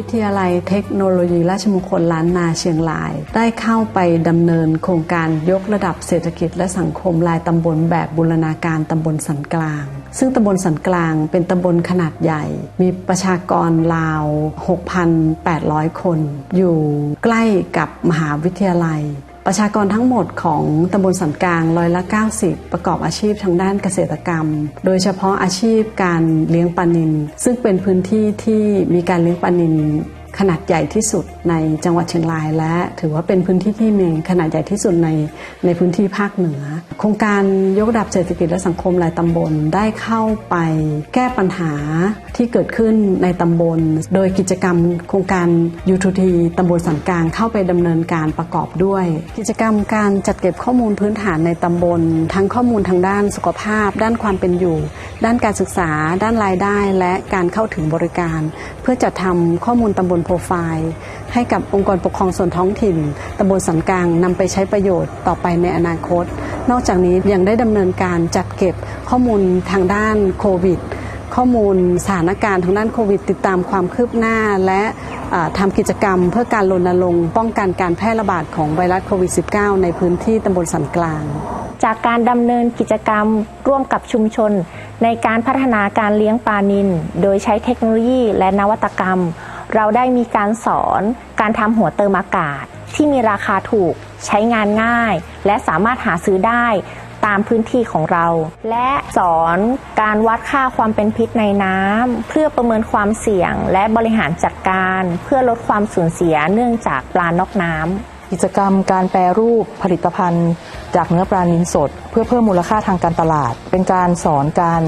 ิทยาลัยเทคโนโลยีราชมงคลล้านนาเชียงราย ได้เข้าไปดำเนินโครงการยกระดับเศรษฐกิจและสังคมรายตำบลแบบบูรณาการตำบลสันกลาง ซึ่งตำบลสันกลางเป็นตำบลขนาดใหญ่ มีประชากรราว 6,800 คน อยู่ใกล้กับมหาวิทยาลัย ประชากรทั้งหมดของตำบลสันกลางร้อยละ90 ประกอบอาชีพทางด้านเกษตรกรรม โดยเฉพาะอาชีพการเลี้ยงปลานิลซึ่งเป็นพื้นที่ที่มีการเลี้ยงปลานิล ขนาดใหญ่ที่สุดในจังหวัดเชียงราย และถือว่าเป็นพื้นที่ที่มีขนาดใหญ่ที่สุดในในพื้นที่ภาคเหนือ โครงการยกระดับเศรษฐกิจและสังคมรายตำบลได้เข้าไปแก้ปัญหาที่เกิดขึ้นในตำบล โดยกิจกรรมโครงการ U2T ตำบลสันกลางเข้าไปดำเนินการประกอบด้วย กิจกรรมการจัดเก็บข้อมูลพื้นฐานในตำบล ทั้งข้อมูลทางด้านสุขภาพ ด้านความเป็นอยู่ ด้านการศึกษา ด้านรายได้ และการเข้าถึงบริการ เพื่อจัดทำข้อมูลตำบลโปรไฟล์ ให้กับองค์กรปกครองส่วนท้องถิ่นตำบลสันกลางนำไปใช้ประโยชน์ต่อไปในอนาคต นอกจากนี้ยังได้ดำเนินการจัดเก็บข้อมูลทางด้านโควิดข้อมูลสถานการณ์ทางด้านโควิด ติดตามความคืบหน้าและทำกิจกรรมเพื่อการรณรงค์ป้องกันการแพร่ระบาดของไวรัสโควิด -19 ในพื้นที่ตำบลสันกลาง จากการดำเนินกิจกรรมร่วมกับชุมชน ในการพัฒนาการเลี้ยงปลานิลโดยใช้เทคโนโลยีและนวัตกรรม เราได้มีการสอนการทำหัวเติมอากาศ ที่มีราคาถูกใช้งานง่าย และสามารถหาซื้อได้ตามพื้นที่ของเรา และสอนการวัดค่าความเป็นพิษในน้ำเพื่อประเมินความเสี่ยง และบริหารจัดการ เพื่อลดความสูญเสียเนื่องจากปลานอกน้ำกิจกรรมการแปรรูปผลิตภัณฑ์ จากเนื้อปลานิลสด เพื่อเพิ่มมูลค่าทางการตลาด เป็นการสอนการ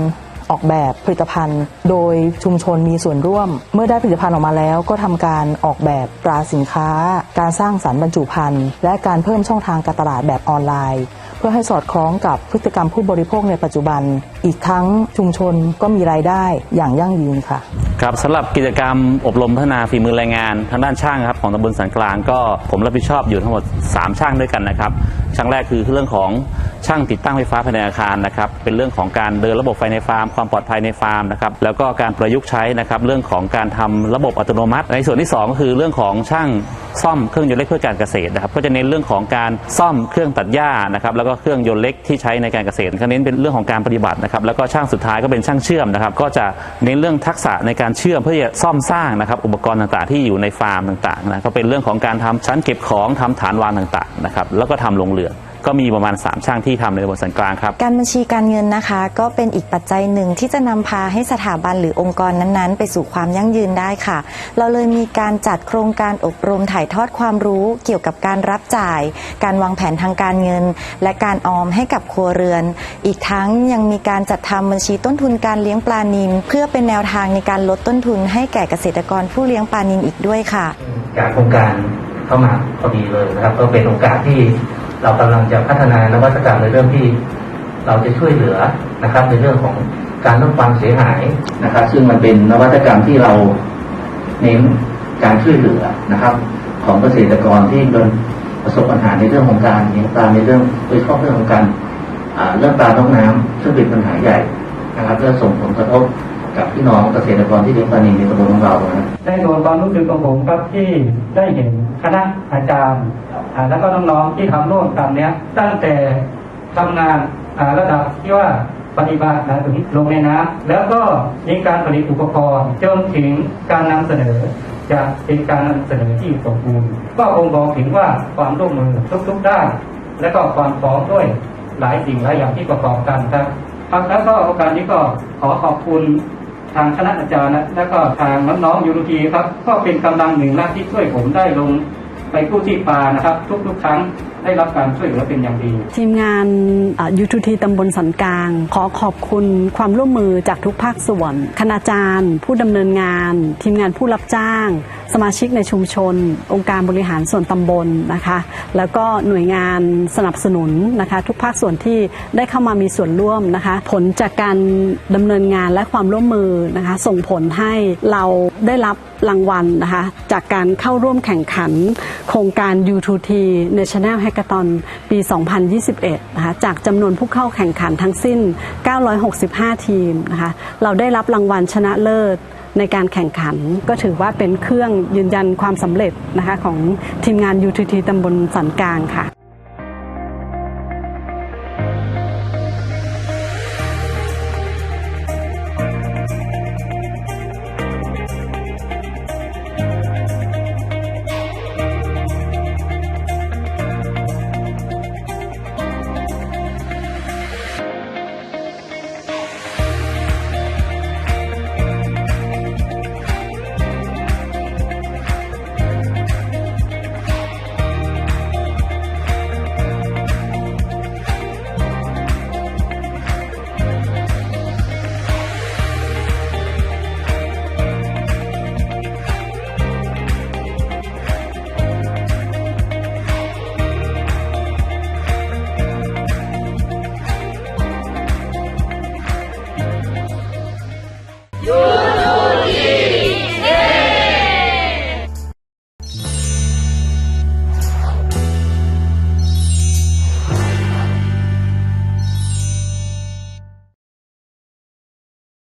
ออกแบบผลิตภัณฑ์ โดยชุมชนมีส่วนร่วม เมื่อได้ผลิตภัณฑ์ออกมาแล้ว ก็ทำการออกแบบตราสินค้า การสร้างสรรค์บรรจุภัณฑ์ และการเพิ่มช่องทางการตลาดแบบออนไลน์ เพื่อให้สอดคล้องกับพฤติกรรมผู้บริโภคในปัจจุบัน อีกทั้งชุมชนก็มีรายได้อย่างยั่งยืนค่ะครับสำหรับกิจกรรมอบรมพัฒนาฝีมือแรงงาน ทางด้านช่างครับของตำบลสันกลางก็ผมรับผิดชอบอยู่ทั้งหมด 3 ช่างด้วยกันนะครับช่างแรกคือเรื่องของ ช่างติดตั้งไฟฟ้าภายในอาคารนะครับเป็นเรื่องของการเดินระบบไฟในฟาร์ม ความปลอดภัยในฟาร์มนะครับแล้วก็การประยุกต์ใช้นะครับเรื่องของการทำระบบอัตโนมัติ ในส่วนที่ 2 ก็คือเรื่องของช่างซ่อมเครื่องยนต์เล็กเพื่อการเกษตรนะครับก็จะเน้นเรื่องของการซ่อมเครื่องตัดหญ้านะครับแล้วก็เครื่องยนต์เล็กที่ใช้ในการเกษตรก็เน้นเป็นเรื่องของการปฏิบัตินะครับแล้วก็ช่างสุดท้ายก็เป็นช่างเชื่อมนะครับก็จะเน้นเรื่องทักษะในการเชื่อมเพื่อจะซ่อมสร้างนะครับอุปกรณ์ต่างๆ ที่อยู่ในฟาร์มต่างๆนะก็เป็นเรื่องของการทำชั้นเก็บของทำฐานวางต่างๆนะครับแล้วก็ทำโรงเรือน ก็มีประมาณ 3 ช่างที่ทำในตำบลสันกลางครับ การบัญชีการเงินนะคะ ก็เป็นอีกปัจจัยหนึ่งที่จะนำพาให้สถาบันหรือองค์กรนั้นๆ ไปสู่ความยั่งยืนได้ค่ะ เราเลยมีการจัดโครงการอบรมถ่ายทอดความรู้เกี่ยวกับการรับจ่าย การวางแผนทางการเงิน และการออมให้กับครัวเรือน อีกทั้งยังมีการจัดทำบัญชีต้นทุนการเลี้ยงปลานิลเพื่อเป็นแนวทางในการลดต้นทุนให้แก่เกษตรกรผู้เลี้ยงปลานิลอีกด้วยค่ะ จากโครงการเข้ามาพอดีเลยนะครับ ก็เป็นโอกาสที่ เรากำลังจะพัฒนานวัตกรรมในเรื่องที่เราจะช่วยเหลือนะครับ ในเรื่องของการลดความเสียหายนะครับ ซึ่งมันเป็นนวัตกรรมที่เราเน้นการช่วยเหลือนะครับ ของเกษตรกรที่โดนประสบปัญหาในเรื่องของการเลี้ยงปลาในเรื่องโดยเฉพาะเรื่องของการเรื่องปลาท้องน้ำซึ่งเป็นปัญหาใหญ่นะครับและส่งผลกระทบกับพี่น้องเกษตรกรที่เลี้ยงปลานิลในตำบลของเรานะครับในส่วนความรู้สึกของผมครับที่ได้เห็นคณะอาจารย์ แล้วก็น้องๆที่ทำร่วมกันเนี้ยตั้งแต่ทำงานอ่าระดับที่ว่าปฏิบัตินะถึงลงในน้ำแล้วก็มีการผลิตอุปกรณ์จนถึงการนำเสนอจะเป็นการนำเสนอที่สมบูรณ์ก็คงบอกถึงว่าความร่วมมือทุกๆด้านและก็ความพร้อมด้วยหลายสิ่งหลายอย่างที่ประกอบกันครับครับแล้วก็โอกาสนี้ก็ขอขอบคุณทางคณะอาจารย์และก็ทางน้องๆยูรูทีครับ ก็เป็นกำลังหนึ่งนะที่ช่วยผมได้ลง ไปผู้ที่ปลานะครับ ทุกๆครั้งได้รับการช่วยเหลือเป็นอย่างดี ทีมงานยูทูทีตำบลสันกลาง ขอขอบคุณความร่วมมือจากทุกภาคส่วน คณาจารย์ ผู้ดำเนินงาน ทีมงานผู้รับจ้าง สมาชิกในชุมชน องค์การบริหารส่วนตำบลนะคะ แล้วก็หน่วยงานสนับสนุนนะคะ ทุกภาคส่วนที่ได้เข้ามามีส่วนร่วมนะคะ ผลจากการดำเนินงานและความร่วมมือนะคะ ส่งผลให้เราได้รับรางวัลนะคะ จากการเข้าร่วมแข่งขัน โครงการ U2T National Hackathon ปี 2021 นะคะ จากจำนวนผู้เข้าแข่งขันทั้งสิ้น 965 ทีมนะคะ เราได้รับรางวัลชนะเลิศ ในการแข่งขัน ก็ถือว่าเป็นเครื่องยืนยันความสำเร็จนะคะของทีมงาน UTT ตำบลสันกลางค่ะ